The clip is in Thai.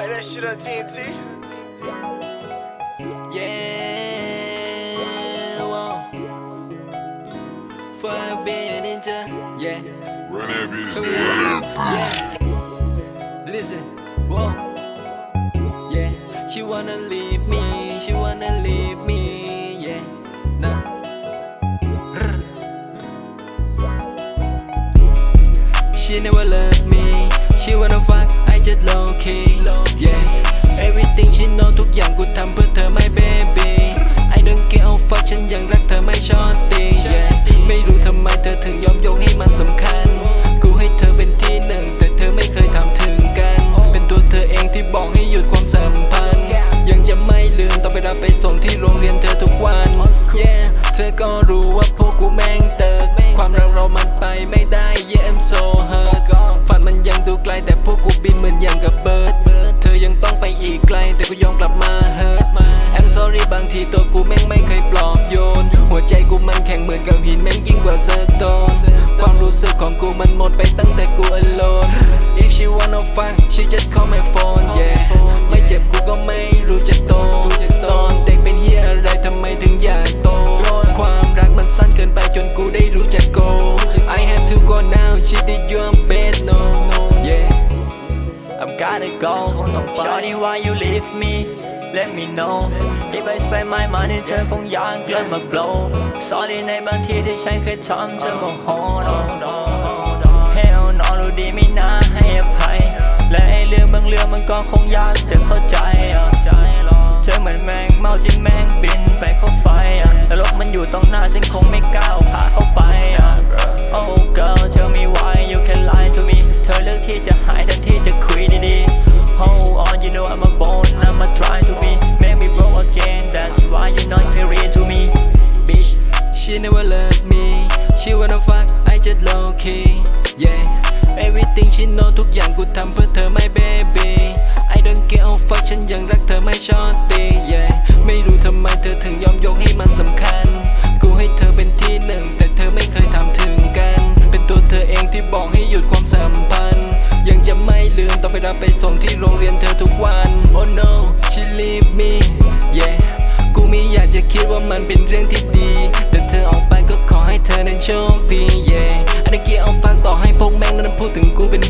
Play that shit on TNT. Yeah, whoa. For being ninja, yeah. Run that bitch down. yeah. Listen, whoa. Yeah, she wanna leave me, she wanna leave me, yeah. Nah. She never loved me, she wanna fuck, I just low key, ก็รู้ว่าพวกกูแม่งเติกความรักเรามันไปไม่ได้ yeah I'm so hurt ฝันมันยังดูไกลแต่พวกกูบินเหมือนอย่างกับเบิร์ดเธอยังต้องไปอีกไกล แต่กูยอมกลับมา hurt I'm sorry บางทีตัวกูแม่งไม่เคยปลอบโยน หัวใจกูมันแข็งเหมือนกับหินแม่งยิ่งกว่าเซอร์โตนความรู้สึกของกูมันหมดไปตั้งแต่กู alone If she wanna fuck she just call my phone yeah ไม่เจ็บกูก็ไม่ gotta go Shawty why you leave me Let me know If I spend my money เธอคงยากกลับมา blow Sorry ในบางทีที่ฉันเคยทำเธอโมโห no no Hell no รู้ดีไม่น่าให้อภัย และไอ้เรื่องบางเรื่องมันก็คงยากจะเข้าใจอะเธอเหมือนแมงเมาที่แมงบินไปเข้าไฟอะแต่โลกมันอยู่ตรงหน้าฉันคงไม่ก้าวขาเข้าไปอะ Oh girl tell me why you can lie to me เธอเลือกที่จะหาย ทำเพื่อเธอไม่ baby I don't care how fuck ฉันยังรักเธอไม่ชอบตี Yeah ไม่รู้ทำไมเธอถึงยอมยกให้มันสำคัญ กูให้เธอเป็นที่หนึ่ง แต่เธอไม่เคยทำถึงกัน เป็นตัวเธอเองที่บอกให้หยุดความสัมพันธ์ ยังจะไม่ลืมต้องไปรับไปส่งที่โรงเรียนเธอทุกวัน Oh no she leave me yeah กูไม่อยากจะคิดว่ามันเป็นเรื่องที่ดี แต่เธอออกไปก็ขอให้เธอนั้นโชคดี yeah อันนี้เกียร์เอาฟังต่อให้พวกแม่งนั้นพูดถึงกูเป็น